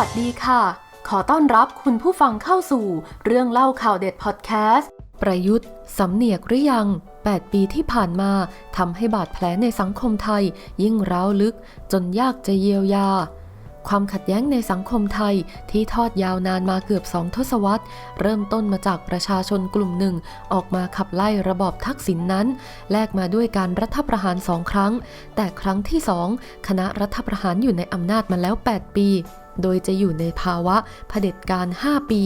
วัสดีค่ะ ขอต้อนรับคุณผู้ฟังเข้าสู่เรื่องเล่าข่าวเด็ดพอดแคสต์ ประยุทธ์สำเนียกหรือยัง 8 ปีที่ผ่านมาทำให้บาดแผลในสังคมไทย ยิ่งร้าวลึกจนยากจะเยียวยาความขัดแย้งในสังคมไทยที่ทอดยาวนานมาเกือบสองทศวรรษ เริ่มต้นมาจากประชาชนกลุ่มหนึ่ง ออกมาขับไล่ระบอบทักษิณนนั้น แลกมาด้วยการรัฐประหารสองครั้ง แต่ครั้งที่สองคณะรัฐประหารอยู่ในอำนาจมาแล้ว 8 ปี โดยจะอยู่ในภาวะเผด็จการ 5 ปี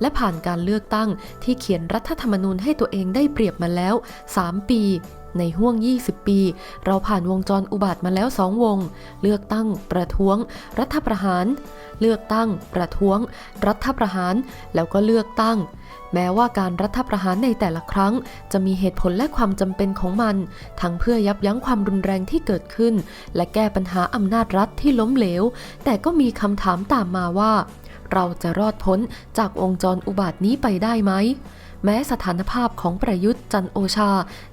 และผ่านการเลือกตั้งที่เขียนรัฐธรรมนูญให้ตัวเองได้เปรียบมาแล้ว 3 ปี ในห่วง 20 ปี เราผ่านวงจรอุบัติมาแล้ว2วง เลือกตั้งประท้วง รัฐประหาร เลือกตั้งประท้วง รัฐประหาร แล้วก็เลือกตั้ง แม้ว่าการรัฐประหารในแต่ละครั้ง จะมีเหตุผลและความจำเป็นของมัน ทั้งเพื่อยับยั้งความรุนแรงที่เกิดขึ้น และแก้ปัญหาอำนาจรัฐที่ล้มเหลว แต่ก็มีคำถามตามมาว่า เราจะรอดพ้นจากวงจรอุบาทนี้ไปได้ไหม แม้สถานภาพของประยุทธ์จันโอชา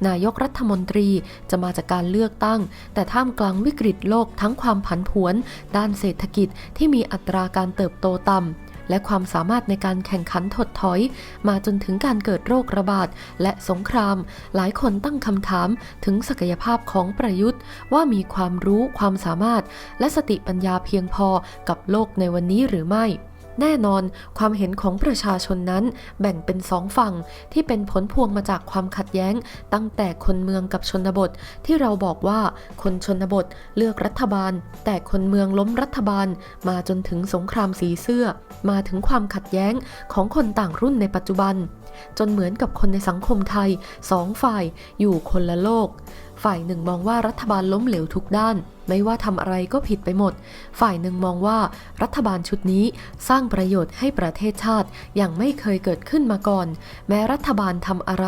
นายกรัฐมนตรีจะมาจากการเลือกตั้ง แต่ท่ามกลางวิกฤตโลกทั้งความผันผวน ด้านเศรษฐกิจที่มีอัตราการเติบโตต่ำและความสามารถในการแข่งขันถดถอย มาจนถึงการเกิดโรคระบาดและสงคราม หลายคนตั้งคำถามถึงศักยภาพของประยุทธ์ ว่ามีความรู้ความสามารถ และสติปัญญาเพียงพอกับโลกในวันนี้หรือไม่ แน่นอนความเห็นของประชาชนนั้นแบ่งเป็นสองฝั่งที่เป็นผลพวงมาจากความขัดแย้ง ตั้งแต่คนเมืองกับชนบท ที่เราบอกว่าคนชนบทเลือกรัฐบาล แต่คนเมืองล้มรัฐบาล มาจนถึงสงครามสีเสื้อ มาถึงความขัดแย้งของคนต่างรุ่นในปัจจุบัน จนเหมือนกับคนในสังคมไทยสองฝ่ายอยู่คนละโลก ฝ่ายหนึ่งมองว่ารัฐบาลล้มเหลวทุกด้าน ไม่ว่าทำอะไรก็ผิดไปหมด ฝ่ายหนึ่งมองว่ารัฐบาลชุดนี้สร้างประโยชน์ให้ประเทศชาติอย่างไม่เคยเกิดขึ้นมาก่อน แม้รัฐบาลทำอะไร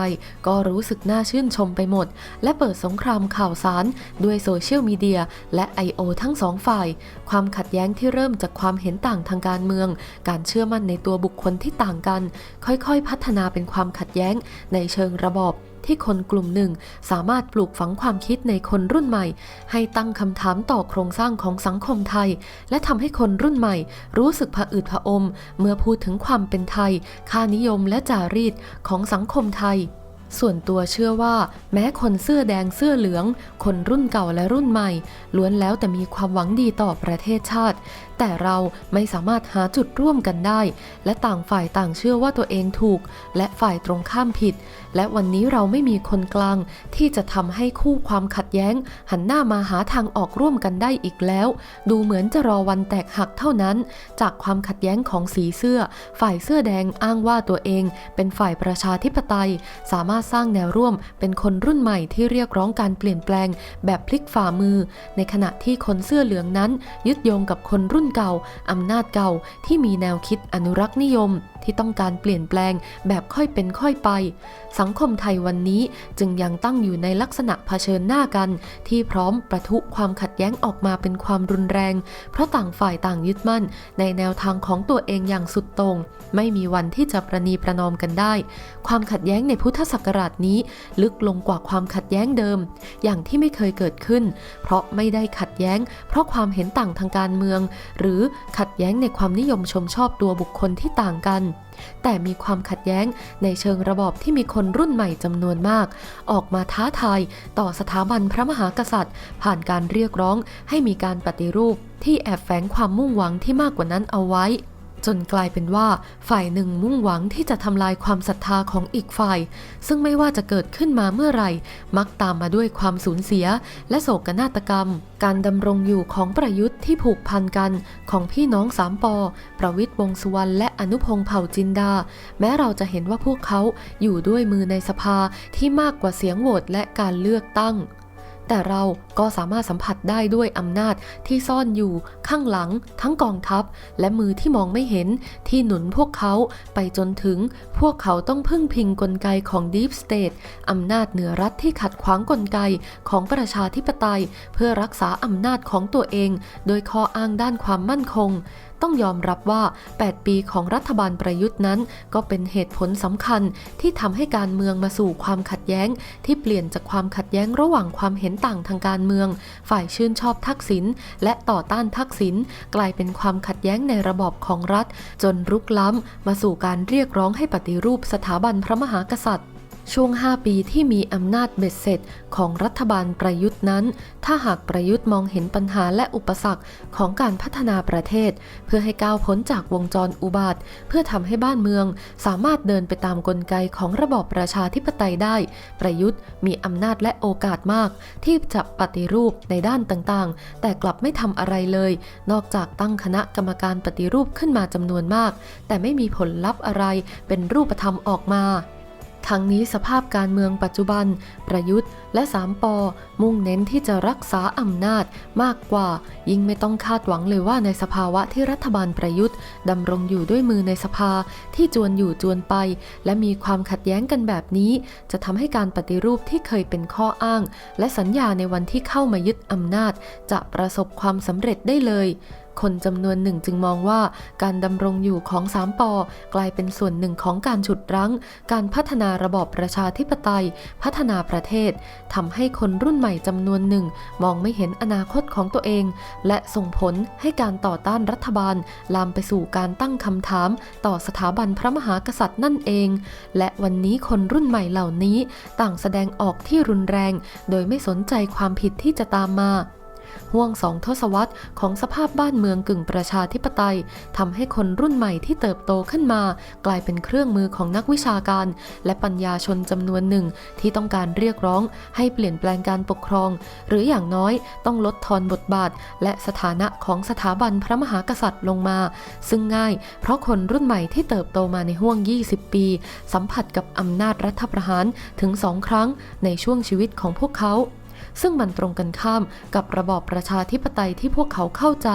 ก็รู้สึกน่าชื่นชมไปหมด และเปิดสงครามข่าวสารด้วยโซเชียลมีเดียและ I.O. ทั้งสองฝ่าย ความขัดแย้งที่เริ่มจากความเห็นต่างทางการเมือง การเชื่อมั่นในตัวบุคคลที่ต่างกัน ค่อยๆ พัฒนาเป็นความขัดแย้งในเชิงระบอบ ที่คนกลุ่มหนึ่งสามารถปลูกฝังความคิดในคนรุ่นใหม่ ให้ตั้งคำถามต่อโครงสร้างของสังคมไทย และทำให้คนรุ่นใหม่ รู้สึกผะอืดผะอม เมื่อพูดถึงความเป็นไทย ค่านิยมและจารีตของสังคมไทย ส่วนตัวเชื่อว่า แม้คนเสื้อแดงเสื้อเหลือง คนรุ่นเก่าและรุ่นใหม่ ล้วนแล้วแต่มีความหวังดีต่อประเทศชาติ แต่เราไม่สามารถหาจุดร่วมกันได้ และต่างฝ่ายต่างเชื่อว่าตัวเองถูก และฝ่ายตรงข้ามผิด และวันนี้เราไม่มีคนกลาง ที่จะทำให้คู่ความขัดแย้ง หันหน้ามาหาทางออกร่วมกันได้อีกแล้ว ดูเหมือนจะรอวันแตกหักเท่านั้น จากความขัดแย้งของสีเสื้อ ฝ่ายเสื้อแดงอ้างว่าตัวเอง เป็นฝ่ายประชาธิปไตยสามารถสร้างแนวร่วมเป็นคนรุ่นใหม่ที่เรียกร้องการเปลี่ยนแปลง แบบพลิกฝ่ามือ ในขณะที่คนเสื้อเหลืองนั้น ยึดโยงกับคนรุ่นเก่าอำนาจเก่าที่มีแนวคิดอนุรักษ์นิยม ที่ต้องการเปลี่ยนแปลงแบบค่อยเป็นค่อยไป สังคมไทยวันนี้จึงยังตั้งอยู่ในลักษณะเผชิญหน้ากัน ที่พร้อมประทุความขัด แย้งออกมาเป็นความรุนแรง เพราะต่างฝ่ายต่างยึดมั่น ในแนวทางของตัวเองอย่างสุดตรง ไม่มีวันที่จะประนีประนอมกันได้ ความขัดแย้งในพุทธศักราชนี้ ลึกลงกว่าความขัดแย้งเดิม อย่างที่ไม่เคยเกิดขึ้น เพราะไม่ได้ขัดแย้ง เพราะความเห็นต่างทางการเมือง หรือขัดแย้งในความนิยมชมชอบตัวบุคคลที่ต่างกันแต่มีความขัดแย้งในเชิงระบอบที่มีคนรุ่นใหม่จำนวนมาก ออกมาท้าทายต่อสถาบันพระมหากษัตริย์ ผ่านการเรียกร้องให้มีการปฏิรูปที่แอบแฝงความมุ่งหวังที่มากกว่านั้นเอาไว้ จนกลายเป็นว่าฝ่ายหนึ่งมุ่งหวังที่จะทำลายความศรัทธาของอีกฝ่าย ซึ่งไม่ว่าจะเกิดขึ้นมาเมื่อไหร่ มักตามมาด้วยความสูญเสีย และโศกนาฏกรรม การดำรงอยู่ของประยุทธ์ที่ผูกพันกันของพี่น้องสามปอ ประวิทย์วงษ์สุวรรณและอนุพงษ์เผ่าจินดา แม้เราจะเห็นว่าพวกเขาอยู่ด้วยมือในสภาที่มากกว่าเสียงโหวตและการเลือกตั้ง แต่เราก็สามารถสัมผัสได้ด้วยอำนาจที่ซ่อนอยู่ข้างหลังทั้งกองทัพ และมือที่มองไม่เห็นที่หนุนพวกเขาไปจนถึงพวกเขาต้องพึ่งพิงกลไกของ Deep State อำนาจเหนือรัฐที่ขัดขวางกลไกของประชาธิปไตย เพื่อรักษาอำนาจของตัวเอง โดยข้ออ้างด้านความมั่นคง ต้องยอมรับว่า 8 ปีของรัฐบาลประยุทธ์นั้น ก็เป็นเหตุผลสำคัญที่ทำให้การเมืองมาสู่ความขัดแย้ง ที่เปลี่ยนจากความขัดแย้งระหว่างความเห็นต่างทางการเมือง ฝ่ายชื่นชอบทักษิณและต่อต้านทักษิณกลายเป็นความขัดแย้งในระบอบของรัฐ จนรุกล้ำมาสู่การเรียกร้องให้ปฏิรูปสถาบันพระมหากษัตริย์ ช่วง 5 ปีที่มีอำนาจเบ็ดเสร็จของรัฐบาลประยุทธ์นั้น ถ้าหากประยุทธ์มองเห็นปัญหาและอุปสรรคของการพัฒนาประเทศ เพื่อให้ก้าวพ้นจากวงจรอุบาท เพื่อทำให้บ้านเมือง สามารถเดินไปตามกลไกของระบอบประชาธิปไตยได้ ประยุทธ์มีอำนาจและโอกาสมาก ที่จะปฏิรูปในด้านต่างๆ แต่กลับไม่ทำอะไรเลย นอกจากตั้งคณะกรรมการปฏิรูปขึ้นมาจำนวนมาก แต่ไม่มีผลลัพธ์อะไรเป็นรูปธรรมออกมา ทั้งนี้สภาพการเมืองปัจจุบัน ประยุทธ์และสามปอมุ่งเน้นที่จะรักษาอำนาจมากกว่า ยิ่งไม่ต้องคาดหวังเลยว่าในสภาวะที่รัฐบาลประยุทธ์ดำรงอยู่ด้วยมือในสภาที่จวนอยู่จวนไป และมีความขัดแย้งกันแบบนี้ จะทำให้การปฏิรูปที่เคยเป็นข้ออ้าง และสัญญาในวันที่เข้ามายึดอำนาจ จะประสบความสำเร็จได้เลยคนจำนวนหนึ่งจึงมองว่าการดำรงอยู่ของสามปอกลายเป็นส่วนหนึ่งของการฉุดรั้ง การพัฒนาระบอบประชาธิปไตย พัฒนาประเทศทำให้คนรุ่นใหม่จำนวนหนึ่ง มองไม่เห็นอนาคตของตัวเอง และส่งผลให้การต่อต้านรัฐบาล ลามไปสู่การตั้งคำถาม ต่อสถาบันพระมหากษัตริย์นั่นเอง และวันนี้คนรุ่นใหม่เหล่านี้ ต่างแสดงออกที่รุนแรง โดยไม่สนใจความผิดที่จะตามมา ห่วงสองทศวรรษของสภาพบ้านเมืองกึ่งประชาธิปไตยทำให้คนรุ่นใหม่ที่เติบโตขึ้นมา กลายเป็นเครื่องมือของนักวิชาการ และปัญญาชนจำนวนหนึ่งที่ต้องการเรียกร้องให้เปลี่ยนแปลงการปกครอง หรืออย่างน้อยต้องลดทอนบทบาท และสถานะของสถาบันพระมหากษัตริย์ลงมา ซึ่งง่าย เพราะคนรุ่นใหม่ที่เติบโตมาในห่วง 20 ปี สัมผัสกับอำนาจรัฐประหารถึงสองครั้งในช่วงชีวิตของพวกเขา ซึ่งมันตรงกันข้ามกับระบอบประชาธิปไตยที่พวกเขาเข้าใจ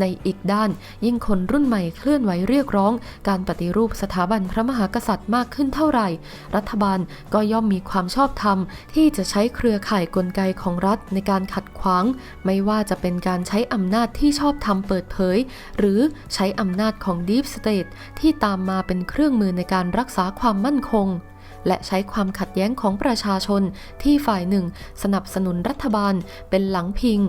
ในอีกด้านยิ่งคนรุ่นใหม่เคลื่อนไหวเรียกร้อง การปฏิรูปสถาบันพระมหากษัตริย์มากขึ้นเท่าไหร่ รัฐบาลก็ย่อมมีความชอบธรรม ที่จะใช้เครือข่ายกลไกของรัฐในการขัดขวาง ไม่ว่าจะเป็นการใช้อำนาจที่ชอบธรรมเปิดเผย หรือใช้อำนาจของ Deep State ที่ตามมาเป็นเครื่องมือในการรักษาความมั่นคง และใช้ความขัดแย้งของประชาชนที่ฝ่ายหนึ่ง สนับสนุนรัฐบาลเป็นหลังพิง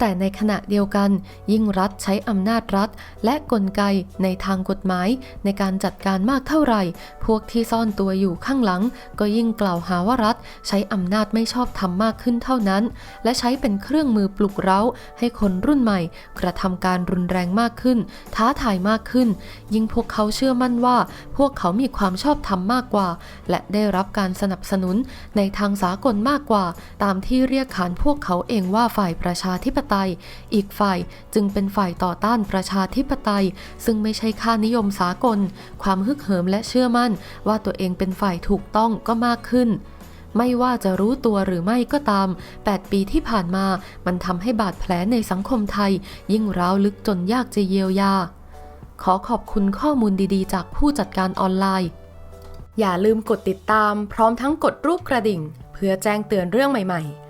แต่ในขณะเดียวกัน ยิ่งรัฐใช้อำนาจรัฐ และกลไกในทางกฎหมาย ในการจัดการมากเท่าไหร่ พวกที่ซ่อนตัวอยู่ข้างหลัง ก็ยิ่งกล่าวหาว่ารัฐ ใช้อำนาจไม่ชอบธรรมมากขึ้นเท่านั้น และใช้เป็นเครื่องมือปลุกเร้า ให้คนรุ่นใหม่ กระทำการรุนแรงมากขึ้น ท้าทายมากขึ้น ยิ่งพวกเขาเชื่อมั่นว่า พวกเขามีความชอบธรรมมากกว่า และได้รับการสนับสนุนในทางสากลมากกว่า ตามที่เรียกขานพวกเขาเองว่าฝ่ายประชาธิปไตย อีกฝ่ายจึงเป็นฝ่ายต่อต้านประชาธิปไตย ซึ่งไม่ใช่ค่านิยมสากล ความฮึกเหิมและเชื่อมั่น ว่าตัวเองเป็นฝ่ายถูกต้องก็มากขึ้นไม่ว่าจะรู้ตัวหรือไม่ก็ตาม 8 ปีที่ผ่านมา มันทำให้บาดแผลในสังคมไทย ยิ่งร้าวลึกจนยากจะเยียวยา ขอขอบคุณข้อมูลดีๆ จากผู้จัดการออนไลน์ อย่าลืมกดติดตาม พร้อมทั้งกดรูปกระดิ่ง เพื่อแจ้งเตือนเรื่องใหม่ ๆ